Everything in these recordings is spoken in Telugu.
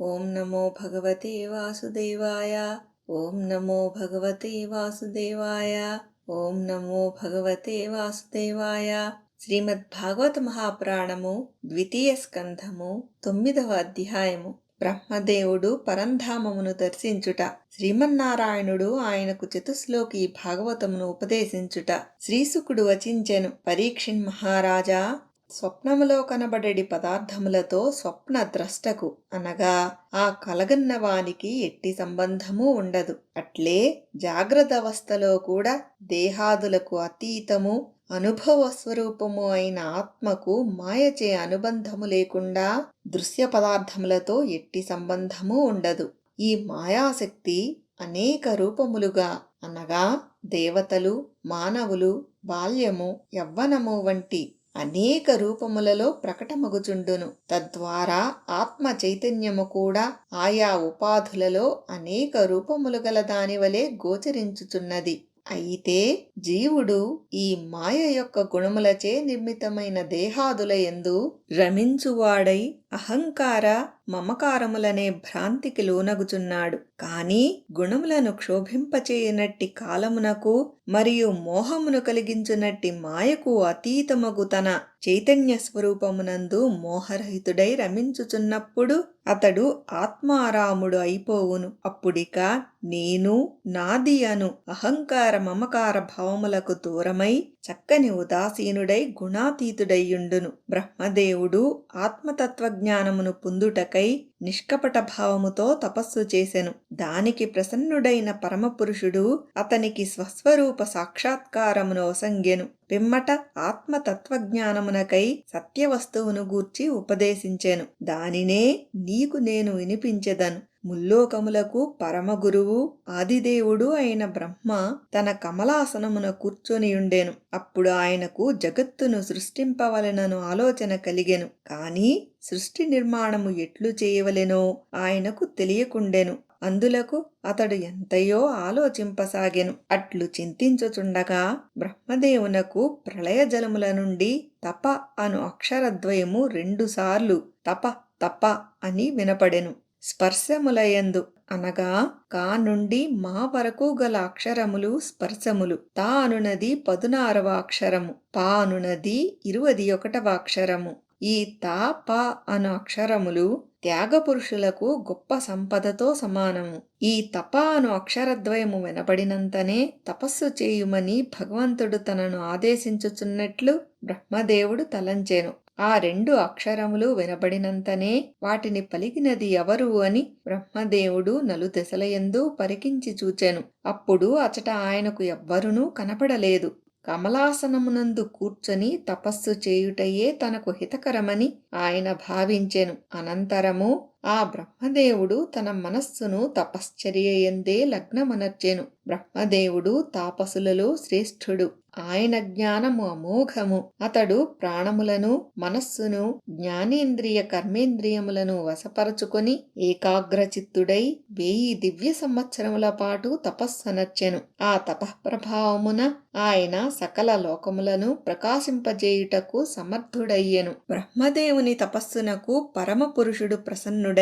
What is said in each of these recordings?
ఓం నమో భగవతే వాసుదేవాయ. ఓం నమో భగవతే వాసుదేవాయ. ఓం నమో భగవతే వాసుదేవాయ. శ్రీమద్ భాగవత మహాపురాణము ద్వితీయ స్కంధము తొమ్మిదవ అధ్యాయము. బ్రహ్మదేవుడు పరంధామమును దర్శించుట. శ్రీమన్నారాయణుడు ఆయనకు చతుశ్లోకి భాగవతమును ఉపదేశించుట. శ్రీసుకుడు వచించెను పరీక్షిన్ మహారాజా. స్వప్నములో కనబడేడి పదార్థములతో స్వప్న ద్రష్టకు అనగా ఆ కలగన్నవానికి ఎట్టి సంబంధము ఉండదు. అట్లే జాగ్రత్త అవస్థలో కూడా దేహాదులకు అతీతము అనుభవ స్వరూపము అయిన ఆత్మకు మాయచే అనుబంధము లేకుండా దృశ్య పదార్థములతో ఎట్టి సంబంధము ఉండదు. ఈ మాయాశక్తి అనేక రూపములుగా అనగా దేవతలు మానవులు బాల్యము యవ్వనము వంటి అనేక రూపములలో ప్రకటమగుచుండును. తద్వారా ఆత్మ చైతన్యము కూడా ఆయా ఉపాధులలో అనేక రూపములు గల దానివలే గోచరించుచున్నది. అయితే జీవుడు ఈ మాయ యొక్క గుణములచే నిర్మితమైన దేహాదుల ఎందు రమించువాడై అహంకార మమకారములనే భ్రాంతికి లోనగుచున్నాడు. కాని గుణములను క్షోభింపచేయనట్టి కాలమునకు మరియు మోహమును కలిగించునట్టి మాయకు అతీతమగు తన చైతన్య స్వరూపమునందు మోహరహితుడై రమించుచున్నప్పుడు అతడు ఆత్మారాముడు అయిపోవును. అప్పుడిక నేను నాది అను అహంకార మమకార భావములకు దూరమై చక్కని ఉదాసీనుడై గుణాతీతుడయ్యుండును. బ్రహ్మదేవుడు ఆత్మతత్వజ్ఞానమును పొందుటకై నిష్కపట భావముతో తపస్సు చేసెను. దానికి ప్రసన్నుడైన పరమపురుషుడు అతనికి స్వస్వరూప సాక్షాత్కారమును ఒసంగెను పిమ్మట ఆత్మతత్వజ్ఞానమునకై సత్యవస్తువును గూర్చి ఉపదేశించెను. దానినే నీకు నేను వినిపించెదను. ముల్లోకములకు పరమగురువు ఆదిదేవుడు అయిన బ్రహ్మ తన కమలాసనమున కూర్చొనియుండెను అప్పుడు ఆయనకు జగత్తును సృష్టింపవలెనను ఆలోచన కలిగెను. కాని సృష్టి నిర్మాణము ఎట్లు చేయవలెనో ఆయనకు తెలియకుండెను. అందులకు అతడు ఎంతయో ఆలోచింపసాగెను. అట్లు చింతించుచుండగా బ్రహ్మదేవునకు ప్రళయ జలముల నుండి తప అను అక్షరద్వయము రెండుసార్లు తప తప అని వినపడెను. స్పర్శములయందు అనగా కా నుండి మా వరకు గల అక్షరములు స్పర్శములు. తా అనునది పదునారవ అక్షరము పా అనునది ఇరువది ఒకటవ అక్షరము. ఈ తా ప అను అక్షరములు త్యాగపురుషులకు గొప్ప సంపదతో సమానము. ఈ తప అను అక్షరద్వయము వినబడినంతనే తపస్సు చేయుమని భగవంతుడు తనను ఆదేశించుచున్నట్లు బ్రహ్మదేవుడు తలంచెను. ఆ రెండు అక్షరములు వినబడినంతనే వాటిని పలికినది ఎవరు అని బ్రహ్మదేవుడు నలుదెసలయందు పరికించి చూచెను. అప్పుడు అచట ఆయనకు ఎవ్వరునూ కనపడలేదు. కమలాసనమునందు కూర్చొని తపస్సు చేయుటయే తనకు హితకరమని ఆయన భావించెను. అనంతరము ఆ బ్రహ్మదేవుడు తన మనస్సును తపశ్చర్య ఎందే లగ్నమనర్చెను. బ్రహ్మదేవుడు తాపసులలో శ్రేష్ఠుడు. ఆయన జ్ఞానము అమోఘము. అతడు ప్రాణములను మనస్సును జ్ఞానేంద్రియ కర్మేంద్రియములను వశపరచుకొని ఏకాగ్రచిత్తుడై వెయ్యి దివ్య సంవత్సరముల పాటు తపస్సనర్చెను. ఆ తపఃప్రభావమున ఆయన సకల లోకములను ప్రకాశింపజేయుటకు సమర్థుడయ్యెను. బ్రహ్మదేవుని తపస్సునకు పరమపురుషుడు ప్రసన్నుడు.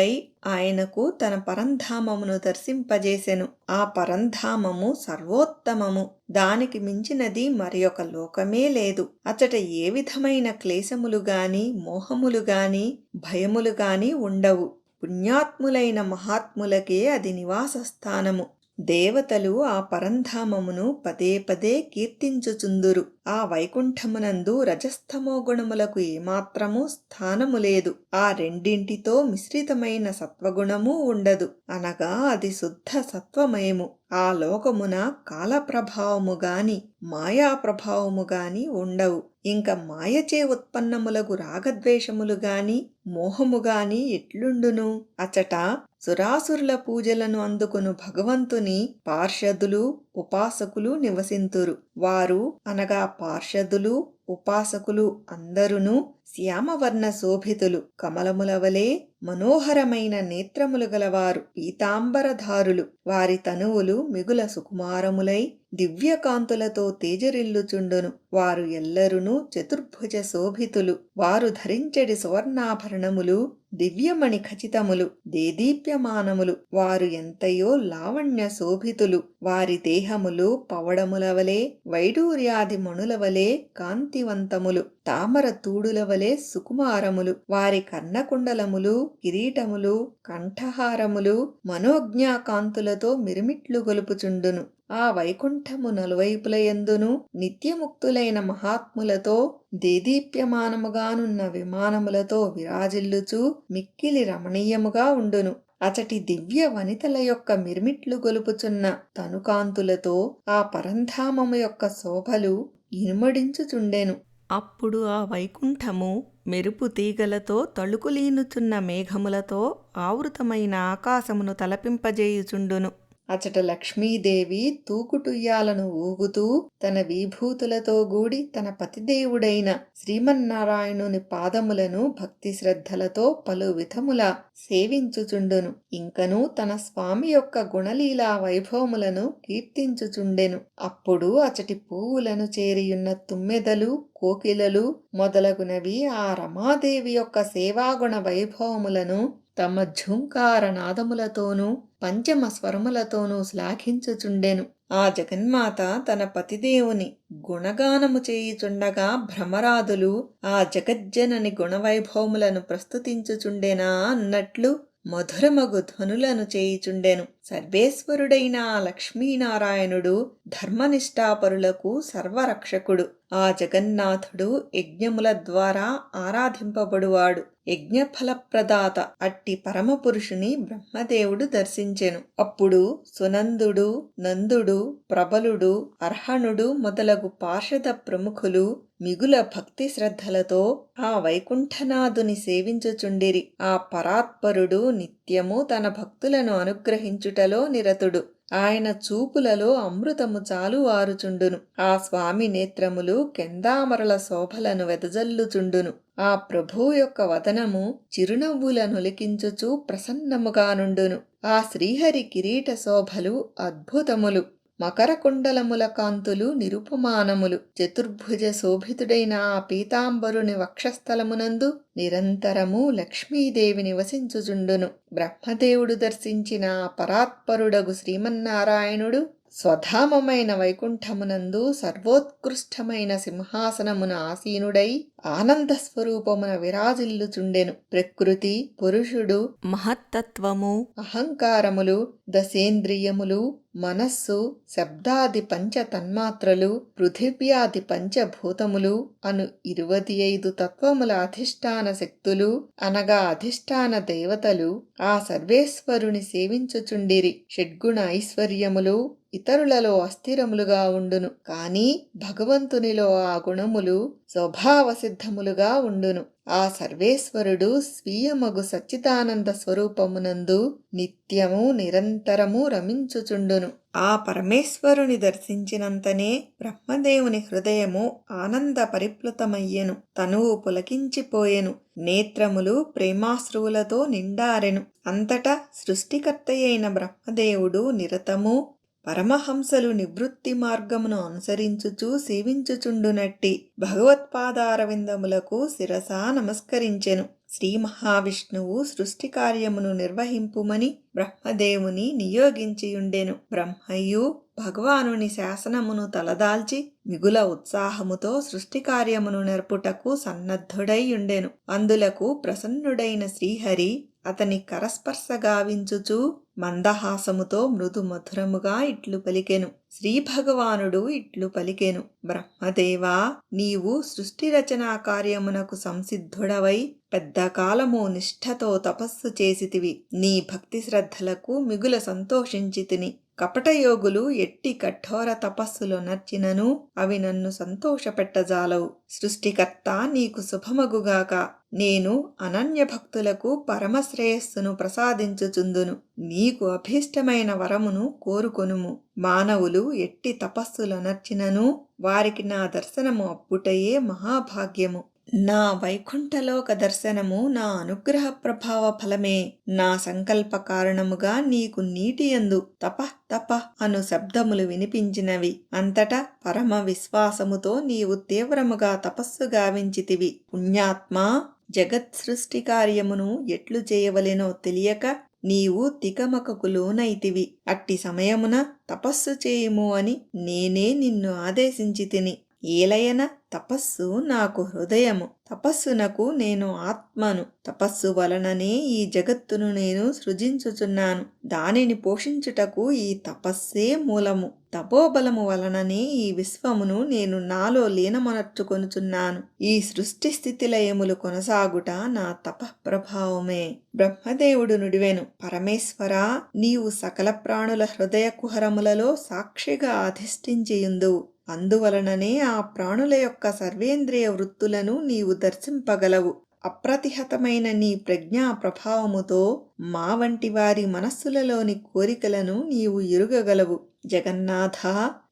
ఆయనకు తన పరంధామమును దర్శింపజేసెను. ఆ పరంధామము సర్వోత్తమము. దానికి మించినది మరి ఒక లోకమే లేదు. అచట ఏ విధమైన క్లేశములు గాని మోహములు గాని భయములు గాని ఉండవు. పుణ్యాత్ములైన మహాత్ములకే అది నివాస స్థానము దేవతలు ఆ పరంధామమును పదే పదే కీర్తించుచుందురు. ఆ వైకుంఠమునందు రజస్తమో గుణములకు ఏమాత్రము స్థానము లేదు. ఆ రెండింటితో మిశ్రితమైన సత్వగుణము ఉండదు. అనగా అది శుద్ధ సత్వమయము. ఆ లోకమున కాలప్రభావము గాని మాయా ప్రభావము గాని ఉండవు. ఇంక మాయచే ఉత్పన్నములకు రాగద్వేషములు గాని మోహము గాని ఎట్లుండును? అచట సురాసురుల పూజలను అందుకును భగవంతుని పార్షదులు ఉపాసకులు నివసింతురు. వారు అనగా పార్షదులు ఉపాసకులు అందరును శ్యామవర్ణ శోభితులు. కమలములవలే మనోహరమైన నేత్రములు గలవారు పీతాంబరధారులు వారి తనువులు మిగుల సుకుమారములై దివ్యకాంతులతో తేజరిల్లుచుండును. వారు ఎల్లరును చతుర్భుజ శోభితులు. వారు ధరించెడి సువర్ణాభరణములు దివ్యమణి ఖచితములు దేదీప్యమానములు. వారు ఎంతయో లావణ్య శోభితులు. వారి దేహములు పవడములవలే వైడూర్యాది మణులవలే కాంతి కాంతివంతములు తామర తూడుల వలె సుకుమారములు వారి కర్ణకుండలములు కిరీటములు కంఠహారములు మనోజ్ఞాకాంతులతో మిరుమిట్లు గొలుపుచుండును. ఆ వైకుంఠము నలువైపుల యందును నిత్యముక్తులైన మహాత్ములతో దేదీప్యమానముగానున్న విమానములతో విరాజిల్లుచు మిక్కిలి రమణీయముగా ఉండును. అచటి దివ్య వనితల యొక్క మిర్మిట్లు గొలుపుచున్న తనుకాంతులతో ఆ పరంధామము యొక్క శోభలు ఇనుమడించుచుండెను. అప్పుడు ఆ వైకుంఠము మెరుపు తీగలతో తళుకులీనుచున్న మేఘములతో ఆవృతమైన ఆకాశమును తలపింపజేయుచుండును. అచట లక్ష్మీదేవి తూకుటుయ్యాలను ఊగుతూ తన విభూతులతో గూడి తన పతిదేవుడైన శ్రీమన్నారాయణుని పాదములను భక్తి శ్రద్ధలతో పలు విధముల సేవించుచుండును. ఇంకను తన స్వామి యొక్క గుణలీలా వైభవములను కీర్తించుచుండెను. అప్పుడు అచటి పువ్వులను చేరియున్న తుమ్మెదలు కోకిలలు మొదలగునవి ఆ రమాదేవి యొక్క సేవాగుణ వైభవములను తమ ఝుంకార నాదములతోనూ పంచమ స్వరములతోనూ శ్లాఘించుచుండెను. ఆ జగన్మాత తన పతిదేవుని గుణగానము చేయుచుండగా భ్రమరాదులు ఆ జగజ్జనని గుణవైభవములను ప్రస్తుతించుచుండెనా అన్నట్లు మధురమగు ధ్వనులను చేయుచుండెను. సర్వేశ్వరుడైన లక్ష్మీనారాయణుడు ధర్మనిష్టాపరులకు సర్వరక్షకుడు. ఆ జగన్నాథుడు యజ్ఞముల ద్వారా ఆరాధింపబడువాడు. యజ్ఞఫలప్రదాత అట్టి పరమపురుషుని బ్రహ్మదేవుడు దర్శించెను. అప్పుడు సునందుడు నందుడు ప్రబలుడు అర్హణుడు మొదలగు పార్షద ప్రముఖులు మిగుల భక్తి శ్రద్ధలతో ఆ వైకుంఠనాథుని సేవించుచుండిరి. ఆ పరాత్పరుడు నిత్యము తన భక్తులను అనుగ్రహించు అనుగ్రహించుటలో నిరతుడు. ఆయన చూపులలో అమృతము చాలు వారుచుండును ఆ స్వామి నేత్రములు కెందామరల శోభలను వెదజల్లుచుండును. ఆ ప్రభువు యొక్క వదనము చిరునవ్వులనొలికించుచు ప్రసన్నముగా నుండును ఆ శ్రీహరి కిరీట శోభలు అద్భుతములు. మకరకుండలముల కాంతులు నిరుపమానములు. చతుర్భుజ శోభితుడైన ఆ పీతాంబరుని వక్షస్థలమునందు నిరంతరము లక్ష్మీదేవి నివసించుచుండును. బ్రహ్మదేవుడు దర్శించిన పరాత్పరుడగు శ్రీమన్నారాయణుడు స్వధామమైన వైకుంఠమునందు సర్వోత్కృష్టమైన సింహాసనమున ఆసీనుడై ఆనంద స్వరూపమున విరాజిల్లుచుండెను. ప్రకృతి పురుషుడు మహత్తత్వము అహంకారములు దశేంద్రియములు మనస్సు శబ్దాది పంచ తన్మాత్రలు పృథివ్యాది పంచభూతములు అను ఇరువది ఐదు తత్వముల అధిష్టాన శక్తులు అనగా అధిష్టాన దేవతలు ఆ సర్వేశ్వరుని సేవించుచుండిరి. షడ్గుణ ఐశ్వర్యములు ఇతరులలో అస్థిరములుగా ఉండును. కాని భగవంతునిలో ఆ గుణములు స్వభావ సిద్ధములుగా ఉండును. ఆ సర్వేశ్వరుడు స్వీయమగు సచ్చిదానంద స్వరూపమునందు నిత్యము నిరంతరము రమించుచుండును. ఆ పరమేశ్వరుని దర్శించినంతనే బ్రహ్మదేవుని హృదయము ఆనంద పరిప్లుతమయ్యెను. తనువు పులకించిపోయెను. నేత్రములు ప్రేమాశ్రువులతో నిండారెను. అంతటా సృష్టికర్తయైన బ్రహ్మదేవుడు నిరతము పరమహంసలు నివృత్తి మార్గమును అనుసరించుచు సేవించుచుండునట్టి భగవత్పాదారవిందములకు శిరస నమస్కరించెను. శ్రీ మహావిష్ణువు సృష్టి కార్యమును నిర్వహింపుమని బ్రహ్మదేవుని నియోగించియుండెను. బ్రహ్మయ్యు భగవానుని శాసనమును తలదాల్చి మిగుల ఉత్సాహముతో సృష్టి కార్యమును నెర్పుటకు సన్నద్ధుడైయుండెను. అందులకు ప్రసన్నుడైన శ్రీహరి అతని కరస్పర్శ గావించుచూ మందహాసముతో మృదు మధురముగా ఇట్లు పలికెను. శ్రీ భగవానుడు ఇట్లు పలికెను. బ్రహ్మదేవా నీవు సృష్టి రచనా కార్యమునకు సంసిద్ధుడవై పెద్ద కాలము నిష్ఠతో తపస్సు చేసితివి. నీ భక్తి శ్రద్ధలకు మిగుల సంతోషించితిని. కపటయోగులు ఎట్టి కఠోర తపస్సులు నర్చినను అవి నన్ను సంతోషపెట్టజాలవు. సృష్టికర్త నీకు శుభమగుగాక. నేను అనన్య భక్తులకు పరమశ్రేయస్సును ప్రసాదించుచుందును. నీకు అభీష్టమైన వరమును కోరుకొనుము. మానవులు ఎట్టి తపస్సులనర్చినను వారికి నా దర్శనము అప్పుటయే మహాభాగ్యము. నా వైకుంఠలోక దర్శనము నా అనుగ్రహ ప్రభావ ఫలమే. నా సంకల్ప కారణముగా నీకు నీటి యందు తప తప అను శబ్దములు వినిపించినవి. అంతటా పరమ విశ్వాసముతో నీవు తీవ్రముగా తపస్సు గావించితివి. పుణ్యాత్మా జగత్ సృష్టి కార్యమును ఎట్లు చేయవలెనో తెలియక నీవు తికమకకు లోనైతివి. అట్టి సమయమున తపస్సు చేయుము అని నేనే నిన్ను ఆదేశించి తిని ఏలయన తపస్సు నాకు హృదయము. తపస్సునకు నేను ఆత్మను తపస్సు వలననే ఈ జగత్తును నేను సృజించుచున్నాను. దానిని పోషించుటకు ఈ తపస్సే మూలము. తపోబలము వలననే ఈ విశ్వమును నేను నాలో లీనమనర్చుకొనుచున్నాను. ఈ సృష్టి స్థితి లయములు కొనసాగుట నా తప ప్రభావమే బ్రహ్మదేవుడు నుడివెను. పరమేశ్వరా నీవు సకల ప్రాణుల హృదయ కుహరములలో సాక్షిగా అధిష్ఠించియుందువు. అందువలననే ఆ ప్రాణుల యొక్క సర్వేంద్రియ వృత్తులను నీవు దర్శింపగలవు. అప్రతిహతమైన నీ ప్రజ్ఞా ప్రభావముతో మా వంటి వారి మనస్సులలోని కోరికలను నీవు ఎరుగగలవు. జగన్నాథ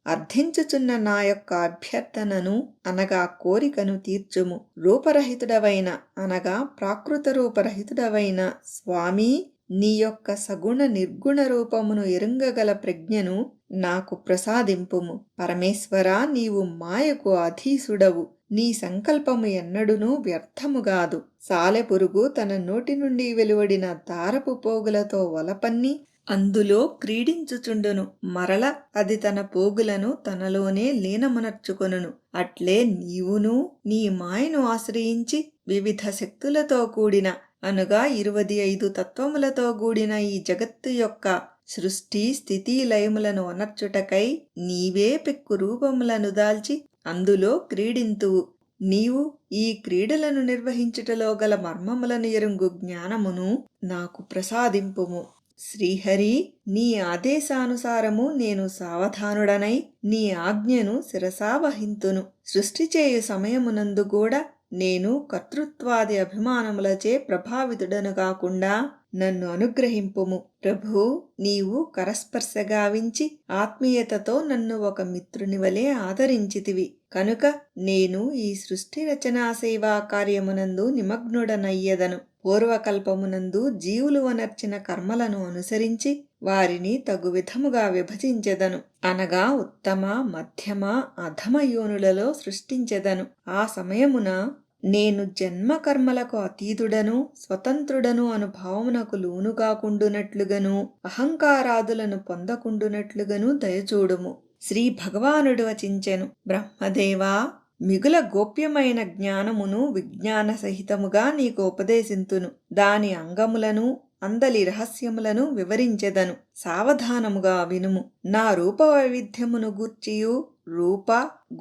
అర్థించుచున్న నా యొక్క అభ్యర్థనను అనగా కోరికను తీర్చుము. రూపరహితుడవైన అనగా ప్రాకృత రూపరహితుడవైన స్వామి నీ యొక్క సగుణ నిర్గుణ రూపమును ఎరుంగగల ప్రజ్ఞను నాకు ప్రసాదింపుము. పరమేశ్వరా నీవు మాయకు అధీసుడవు. నీ సంకల్పము ఎన్నడునూ వ్యర్థముగాదు సాలెపురుగు తన నోటి నుండి వెలువడిన దారపు పోగులతో వలపన్ని అందులో క్రీడించుచుండును. మరల అది తన పోగులను తనలోనే లీనమనర్చుకొనును. అట్లే నీవును నీ మాయను ఆశ్రయించి వివిధ శక్తులతో కూడిన అనగా ఇరువది ఐదు తత్వములతో కూడిన ఈ జగత్తు యొక్క సృష్టి స్థితి లయములను అనర్చుటకై నీవే పెక్కు రూపములను దాల్చి అందులో క్రీడింతువు నీవు ఈ క్రీడలను నిర్వహించుటలో గల మర్మములను ఎరుంగు జ్ఞానమును నాకు ప్రసాదింపుము. శ్రీహరి నీ ఆదేశానుసారము నేను సావధానుడనై నీ ఆజ్ఞను శిరసావహింతును. సృష్టి చేయు సమయమునందు కూడా నేను కర్తృత్వాది అభిమానములచే ప్రభావితుడను కాకుండా నన్ను అనుగ్రహింపుము. ప్రభు నీవు కరస్పర్శ గావించి ఆత్మీయతతో నన్ను ఒక మిత్రుని వలె ఆదరించితివి. కనుక నేను ఈ సృష్టి రచనా సేవా కార్యమునందు నిమగ్నుడనయ్యదను. పూర్వకల్పమునందు జీవులు వనర్చిన కర్మలను అనుసరించి వారిని తగు విధముగా విభజించెదను. అనగా ఉత్తమ మధ్యమ అధమ యోనులలో సృష్టించెదను. ఆ సమయమున నేను జన్మ కర్మలకు అతీతుడను స్వతంత్రుడను అను భావమునకు లోను కాకుండునట్లుగను అహంకారాదులను పొందకుండునట్లుగను దయచూడుము. శ్రీ భగవానుడు వచించెను. బ్రహ్మదేవా మిగుల గోప్యమైన జ్ఞానమును విజ్ఞాన సహితముగా నీకు ఉపదేశింతును. దాని అంగములను అందలి రహస్యములను వివరించెదను. సావధానముగా వినుము. నా రూప వైవిధ్యమును గూర్చియు. రూప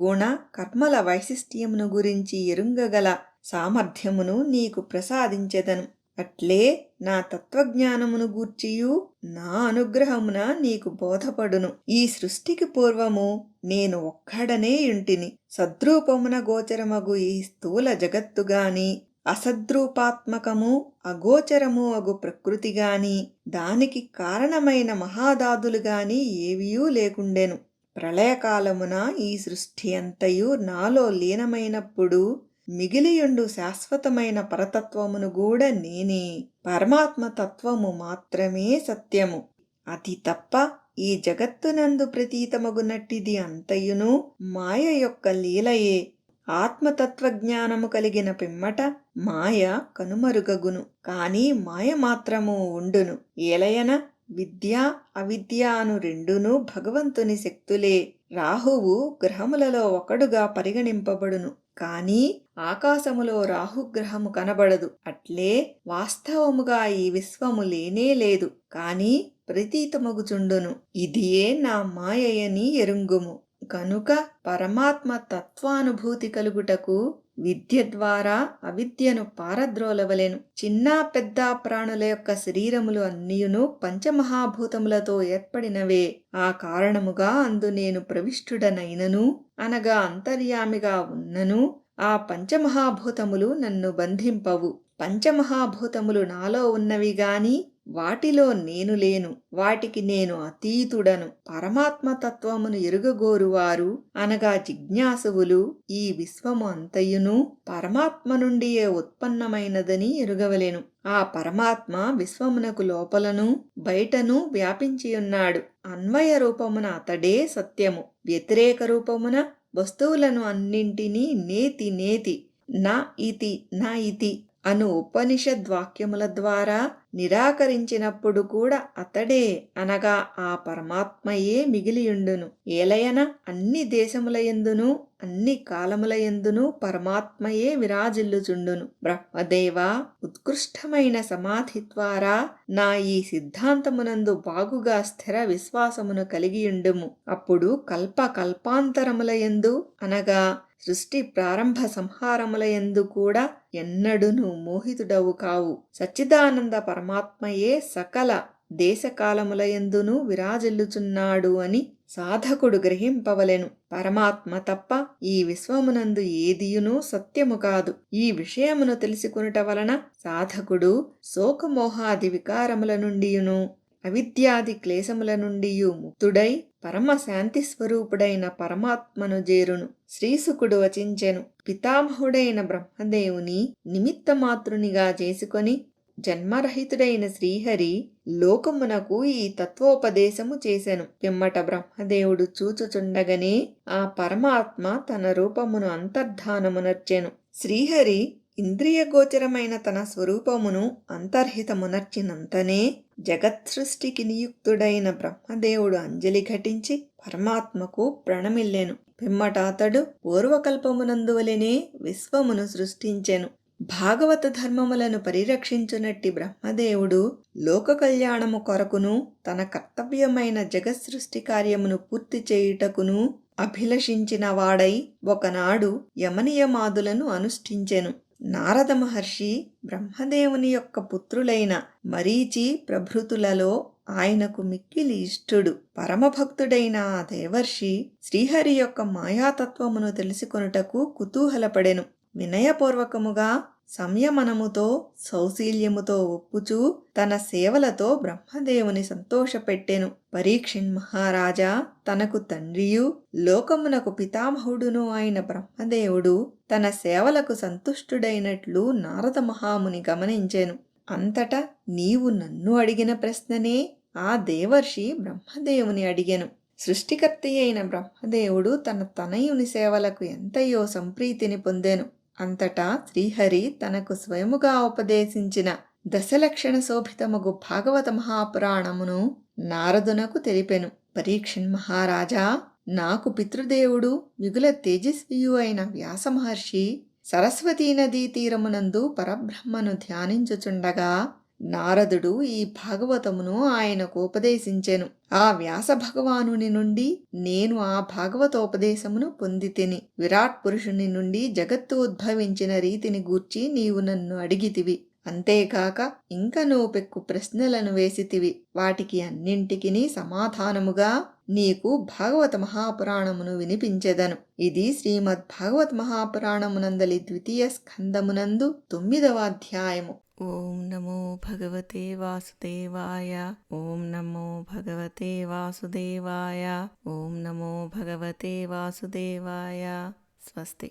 గుణ కర్మల వైశిష్ట్యమును గురించి ఎరుంగగల సామర్థ్యమును నీకు ప్రసాదించెదను. అట్లే నా తత్వజ్ఞానమును గూర్చియు. నా అనుగ్రహమున నీకు బోధపడును. ఈ సృష్టికి పూర్వము నేను ఒక్కడనే ఇంటిని సద్రూపమున గోచరమగు ఈ స్థూల జగత్తుగాని అసద్రూపాత్మకము అగోచరము అగు ప్రకృతి గాని దానికి కారణమైన మహాదాదులు గాని ఏవియూ లేకుండెను. ప్రళయకాలమున ఈ సృష్టి అంతయు నాలో లీనమైనప్పుడు మిగిలియుండు శాశ్వతమైన పరతత్వమును కూడా నేనే. పరమాత్మ తత్వము మాత్రమే సత్యము. అది తప్ప ఈ జగత్తునందు ప్రతీతమగునట్టిది అంతయును మాయ యొక్క లీలయే. ఆత్మతత్వజ్ఞానము కలిగిన పిమ్మట మాయ కనుమరుగగును కాని మాయ మాత్రము ఉండును. ఏలయన విద్య అవిద్య అను రెండును భగవంతుని శక్తులే. రాహువు గ్రహములలో ఒకడుగా పరిగణింపబడును కానీ ఆకాశములో రాహుగ్రహము కనబడదు. అట్లే వాస్తవముగా ఈ విశ్వము లేనే లేదు కాని ప్రతీతమగుచుండును. ఇదియే నా మాయయని ఎరుంగుము. కనుక పరమాత్మ తత్వానుభూతి కలుగుటకు విద్య ద్వారా అవిద్యను పారద్రోలవలెను. చిన్న పెద్ద ప్రాణుల యొక్క శరీరములు అన్నియును పంచమహాభూతములతో ఏర్పడినవే. ఆ కారణముగా అందు నేను ప్రవిష్టుడనైనను అనగా అంతర్యామిగా ఉన్నను ఆ పంచమహాభూతములు నన్ను బంధింపవు. పంచమహాభూతములు నాలో ఉన్నవి గాని వాటిలో నేను లేను వాటికి నేను అతీతుడను. పరమాత్మ తత్వమును ఎరుగగోరువారు అనగా జిజ్ఞాసువులు ఈ విశ్వము అంతయును పరమాత్మ నుండియే ఉత్పన్నమైనదని ఎరుగవలేను. ఆ పరమాత్మ విశ్వమునకు లోపలను బయటను వ్యాపించియున్నాడు. అన్వయ రూపమున అతడే సత్యము. వ్యతిరేక రూపమున వస్తువులను అన్నింటినీ నేతి నేతి. నా ఇతి నా ఇతి. అను ఉపనిషద్వాక్యముల ద్వారా నిరాకరించినప్పుడు కూడా అతడే అనగా ఆ పరమాత్మయే మిగిలియుండును. ఏలయన అన్ని దేశములయందును అన్ని కాలములయందును పరమాత్మయే విరాజిల్లుచుండును. బ్రహ్మదేవ ఉత్కృష్టమైన సమాధి ద్వారా నా ఈ సిద్ధాంతమునందు బాగుగా స్థిర విశ్వాసమును కలిగియుండుము. అప్పుడు కల్ప కల్పాంతరములయందు అనగా సృష్టి ప్రారంభ సంహారములయందు కూడా ఎన్నడును మోహితుడవు కావు. సచ్చిదానంద పరమాత్మయే సకల దేశకాలములయందును విరాజిల్లుచున్నాడు అని సాధకుడు గ్రహింపవలెను. పరమాత్మ తప్ప ఈ విశ్వమునందు ఏదియును సత్యము కాదు. ఈ విషయమును తెలుసుకునుట వలన సాధకుడు శోకమోహాది వికారముల నుండియును. అవిద్యాది క్లేశముల నుండి ముక్తుడై పరమ శాంతి స్వరూపుడైన పరమాత్మను జేరును శ్రీసుకుడు వచించెను. పితామహుడైన బ్రహ్మదేవుని నిమిత్తమాతృనిగా చేసుకొని జన్మరహితుడైన శ్రీహరి లోకమునకు ఈ తత్వోపదేశము చేసెను. పిమ్మట బ్రహ్మదేవుడు చూచుచుండగనే ఆ పరమాత్మ తన రూపమును అంతర్ధానమునర్చెను. శ్రీహరి ఇంద్రియగోచరమైన తన స్వరూపమును అంతర్హితమునర్చినంతనే జగత్సృష్టికి నియుక్తుడైన బ్రహ్మదేవుడు అంజలి ఘటించి పరమాత్మకు ప్రణమిల్లెను. పిమ్మట అతడు పూర్వకల్పమునందువలనే విశ్వమును సృష్టించెను. భాగవత ధర్మములను పరిరక్షించునట్టి బ్రహ్మదేవుడు లోక కళ్యాణము కొరకును తన కర్తవ్యమైన జగత్సృష్టి కార్యమును పూర్తి చేయుటకును అభిలషించిన వాడై ఒకనాడు యమనియమాదులను అనుష్ఠించెను. నారద మహర్షి బ్రహ్మదేవుని యొక్క పుత్రులైన మరీచి ప్రభృతులలో ఆయనకు మిక్కిలి ఇష్టుడు పరమభక్తుడైన ఆ దేవర్షి శ్రీహరి యొక్క మాయాతత్వమును తెలుసుకొనుటకు కుతూహలపడెను. వినయపూర్వకముగా సంయమనముతో సౌశీల్యముతో ఒప్పుచూ తన సేవలతో బ్రహ్మదేవుని సంతోషపెట్టెను. పరీక్షిణ్ మహారాజా తనకు తండ్రియు లోకమునకు పితామహుడును అయిన బ్రహ్మదేవుడు తన సేవలకు సంతుష్టుడైనట్లు నారద మహాముని గమనించెను. అంతటా నీవు నన్ను అడిగిన ప్రశ్ననే ఆ దేవర్షి బ్రహ్మదేవుని అడిగెను. సృష్టికర్త అయిన బ్రహ్మదేవుడు తన తనయుని సేవలకు ఎంతయో సంప్రీతిని పొందెను. అంతటా శ్రీహరి తనకు స్వయముగా ఉపదేశించిన దశలక్షణ శోభితముగు భాగవత మహాపురాణమును నారదునకు తెలిపెను. పరీక్షన్ మహారాజా నాకు పితృదేవుడు మిగుల తేజస్వియు అయిన వ్యాస మహర్షి సరస్వతీ నదీ తీరమునందు పరబ్రహ్మను ధ్యానించుచుండగా నారదుడు ఈ భాగవతమును ఆయనకు ఉపదేశించెను. ఆ వ్యాస భగవానుని నుండి నేను ఆ భాగవతోపదేశమును పొందితిని. విరాట్ పురుషుని నుండి జగత్తు ఉద్భవించిన రీతిని గూర్చి నీవు నన్ను అడిగితివి. అంతేకాక ఇంక నోపెక్కు పెక్కు ప్రశ్నలను వేసితివి. వాటికి అన్నింటికినీ సమాధానముగా నీకు భాగవత మహాపురాణమును వినిపించెదను. ఇది శ్రీమద్ భాగవత మహాపురాణమునందలి ద్వితీయ స్కందమునందు తొమ్మిదవ అధ్యాయము. ఓం నమో భగవతే వాసుదేవాయ. ఓం నమో భగవతే వాసుదేవాయ. ఓం నమో భగవతే వాసుదేవాయ. స్వస్తి.